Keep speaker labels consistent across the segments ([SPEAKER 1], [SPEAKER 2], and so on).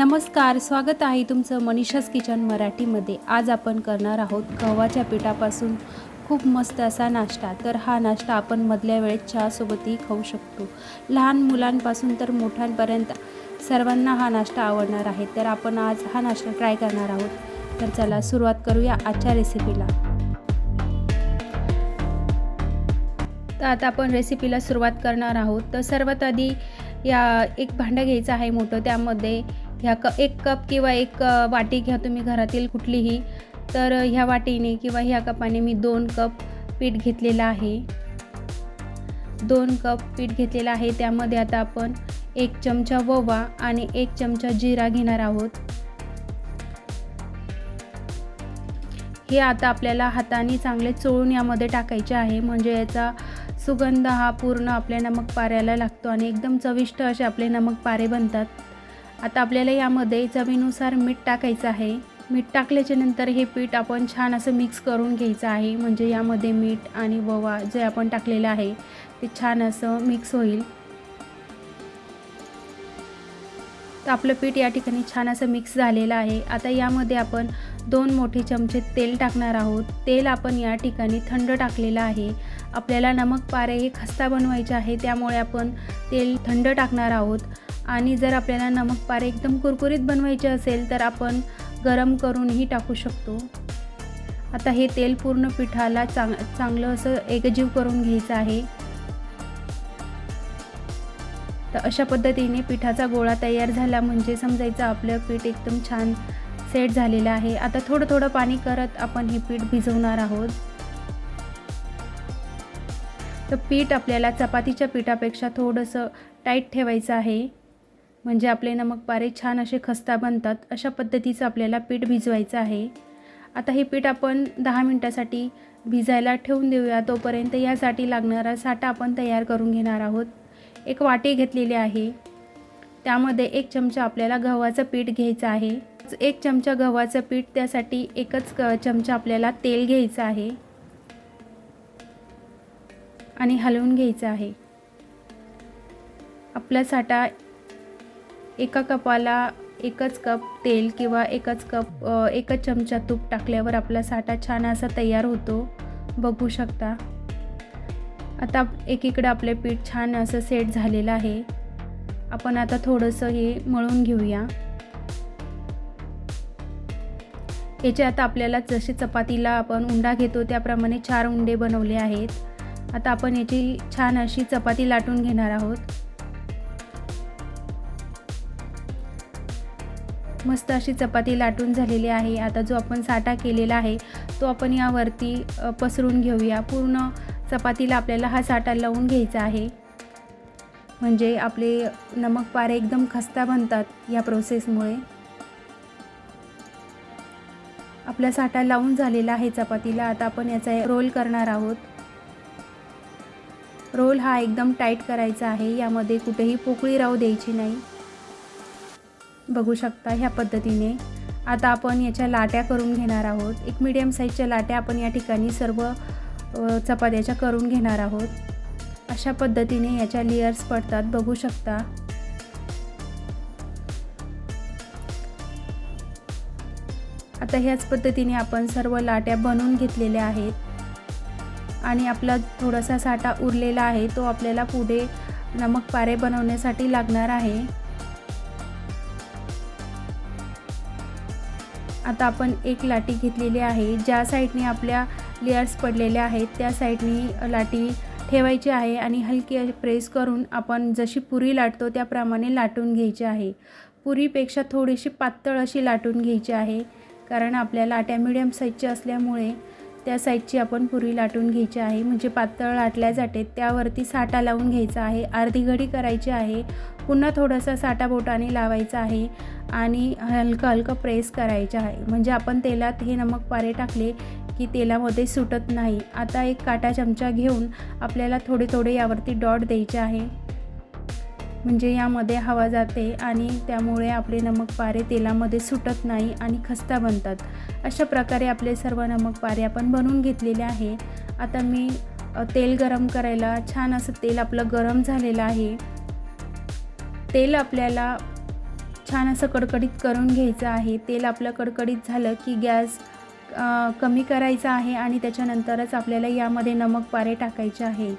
[SPEAKER 1] नमस्कार स्वागत आहे तुमचं मनीषास किचन मराठीमध्ये. आज आपण करणार आहोत गव्हाच्या पिठापासून खूप मस्त असा नाश्ता. तर हा नाश्ता आपण मधल्या वेळेत चहासोबतही खाऊ शकतो. लहान मुलांपासून तर मोठ्यांपर्यंत सर्वांना हा नाश्ता आवडणार आहे. तर आपण आज हा नाश्ता ट्राय करणार आहोत. तर चला सुरुवात करूया आजच्या रेसिपीला. तर आता आपण रेसिपीला सुरुवात करणार आहोत. तर सर्वात आधी या एक भांडं घ्यायचं आहे मोठं. त्यामध्ये ह्या क एक कप किंवा एक वाटी घ्या तुम्ही घरातील कुठलीही. तर ह्या वाटीने किंवा ह्या कपाने मी दोन कप पीठ घेतलेलं आहे. दोन कप पीठ घेतलेलं आहे. त्यामध्ये आता आपण एक चमचा ववा आणि एक चमचा जिरा घेणार आहोत. हे आता आपल्याला हाताने चांगले चोळून यामध्ये टाकायचे आहे. म्हणजे याचा सुगंध हा पूर्ण आपल्या नमक पाऱ्याला लागतो आणि एकदम चविष्ट असे आपले नमक पारे बनतात. आता आपल्याला यामध्ये चवीनुसार मीठ टाकायचं आहे. मीठ टाकल्याच्या नंतर हे पीठ आपण छान असं मिक्स करून घ्यायचं आहे. म्हणजे यामध्ये मीठ आणि ववा जे आपण टाकलेलं आहे ते छान असं मिक्स होईल. तर आपलं पीठ या ठिकाणी छान असं मिक्स झालेलं आहे. आता यामध्ये आपण दोन मोठे चमचे तेल टाकणार आहोत. तेल आपण या ठिकाणी थंड टाकलेलं आहे. आपल्याला नमक पारे हे खस्ता बनवायचे आहे. त्यामुळे आपण तेल थंड टाकणार आहोत. आणि जर आपल्याला नमक पारे एकदम कुरकुरीत बनवायचे असेल तर आपण गरम करूनही टाकू शकतो. आता हे तेल पूर्ण पिठाला चांग चांगलं असं एकजीव करून घ्यायचं आहे. तर अशा पद्धतीने पिठाचा गोळा तयार झाला म्हणजे समजायचं आपलं पीठ एकदम छान सेट झालेलं आहे. आता थोडं थोडं पाणी करत आपण हे पीठ भिजवणार आहोत. तर पीठ आपल्याला चपातीच्या पिठापेक्षा थोडंसं टाईट ठेवायचं आहे. म्हणजे आपले नमक पारे छान असे खस्ता बनतात अशा पद्धतीचं आपल्याला पीठ भिजवायचं आहे. आता हे पीठ आपण दहा मिनटासाठी भिजायला ठेवून देऊया. तोपर्यंत यासाठी लागणारा साठा आपण तयार करून घेणार आहोत. एक वाटी घेतलेली आहे. त्यामध्ये एक चमचा आपल्याला गव्हाचं पीठ घ्यायचं आहे. एक चमचा गव्हाचं पीठ त्यासाठी एकच क चमचा आपल्याला तेल घ्यायचं आहे. आणि हलवून घ्यायचं आहे. आपला साठा एका कपाला एकच कप तेल किंवा एकच कप एकच चमचा तूप टाकल्यावर आपला साठा छान असा तयार होतो. बघू शकता. आता एकीकडं आपले पीठ छान असं सेट झालेलं आहे. आपण आता थोडंसं हे मळून घेऊया. याचे आता आपल्याला जसे चपातीला आपण उंडा घेतो त्याप्रमाणे चार उंडे बनवले आहेत. आता आपण याची छान अशी चपाती लाटून घेणार आहोत. मस्त अशी चपाती लाटून झालेली आहे. आता जो आपण साठा केलेला आहे तो आपण यावरती पसरून घेऊया. पूर्ण चपातीला आपल्याला हा साठा लावून घ्यायचा आहे. म्हणजे आपले नमक पारे एकदम खस्ता बनतात या प्रोसेसमुळे आपला साठा लावून झालेला आहे चपातीला. आता आपण याचा रोल करणार आहोत. रोल हा एकदम टाईट करायचा आहे. यामध्ये कुठेही पोकळी राहू द्यायची नाही. बघू शकता ह्या पद्धतीने. आता आपण याच्या लाट्या करून घेणार आहोत. एक मीडियम साईजच्या लाट्या आपण या ठिकाणी सर्व चपात्याच्या करून घेणार आहोत. अशा पद्धतीने याच्या लेयर्स पडतात. बघू शकता. आता ह्याच पद्धतीने आपण सर्व लाट्या बनवून घेतलेल्या आहेत. आणि आपला थोडासा साठा उरलेला आहे. तो आपल्याला पुढे नमक पारे बनवण्यासाठी लागणार आहे. आता आपण एक लाटी घेतलेली आहे. ज्या साईडने आपल्या लेअर्स पडलेल्या आहेत त्या साईडने लाटी ठेवायची आहे आणि हलकी प्रेस करून आपण जशी पुरी लाटतो त्याप्रमाणे लाटून घ्यायची आहे. पुरीपेक्षा थोडीशी पातळ अशी लाटून घ्यायची आहे कारण आपल्या लाट्या मिडियम साईजच्या असल्यामुळे त्या साईजची आपण पुरी लाटून घ्यायची आहे. म्हणजे पातळ लाटल्या जाते. त्यावरती साठा लावून घ्यायचा आहे. अर्धी घडी करायची आहे. पुन्हा थोडासा साठा बोटाने लावायचा आहे आणि हलकं हलकं प्रेस करायचं आहे. म्हणजे आपण तेलात हे नमक पारे टाकले की तेलामध्ये सुटत नाही. आता एक काटा चमचा घेऊन आपल्याला थोडे थोडे यावरती डॉट द्यायचे आहे. म्हणजे यामध्ये हवा जाते आणि त्यामुळे आपले नमक पारे तेलामध्ये सुटत नाही आणि खस्ता बनतात. अशा प्रकारे आपले सर्व नमक पारे आपण बनवून घेतलेले आहे. आता मी तेल गरम करायला छान असं तेल आपलं गरम झालेलं आहे. तेल आपल्याला छान असं कडकडीत करून घ्यायचं आहे. तेल आपलं कडकडीत झालं की गॅस कमी करायचा आहे आणि त्याच्यानंतरच आपल्याला यामध्ये नमक पारे टाकायचे आहे.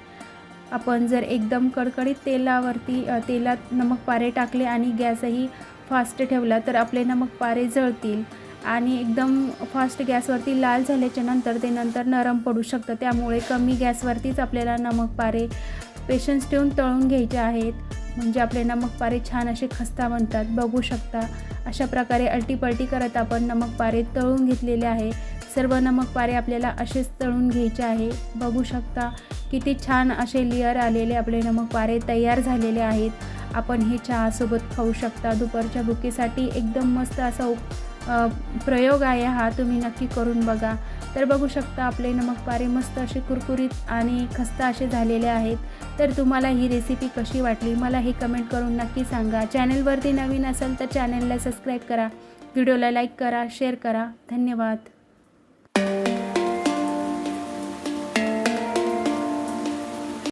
[SPEAKER 1] आपण जर एकदम कडकडीत तेलावरती तेलात नमक पारे टाकले आणि गॅसही फास्ट ठेवला तर आपले नमक पारे जळतील. आणि एकदम फास्ट गॅसवरती लाल झाल्याच्यानंतर ते नंतर नरम पडू शकतं. त्यामुळे कमी गॅसवरतीच आपल्याला नमक पारे पेशन्स ठेवून तळून घ्यायचे आहेत. म्हणजे आपले नमक पारे छान असे खस्ता बनतात. बघू शकता. अशा प्रकारे अल्टीपल्टी करत आपण नमक पारे तळून घेतलेले आहे. सर्व नमक पारे आपल्याला असेच तळून घ्यायचे आहे. बघू शकता. किती छान असे लेअर आलेले आपले नमक पारे तयार झालेले आहेत. आपण हे चहासोबत खाऊ शकता. दुपारच्या भुकेसाठी एकदम मस्त असा उप प्रयोग आहे हा. तुम्ही नक्की करून बघा. तर बघू शकता आपले नमक पारे मस्त असे कुरकुरीत आणि खस्ता असे झालेले आहेत. तर तुम्हाला ही रेसिपी कशी वाटली? मला हे कमेंट करून नक्की सांगा. चॅनलवरती नवीन असेल तर चॅनलला सबस्क्राईब करा. व्हिडिओला लाईक करा शेअर करा. धन्यवाद.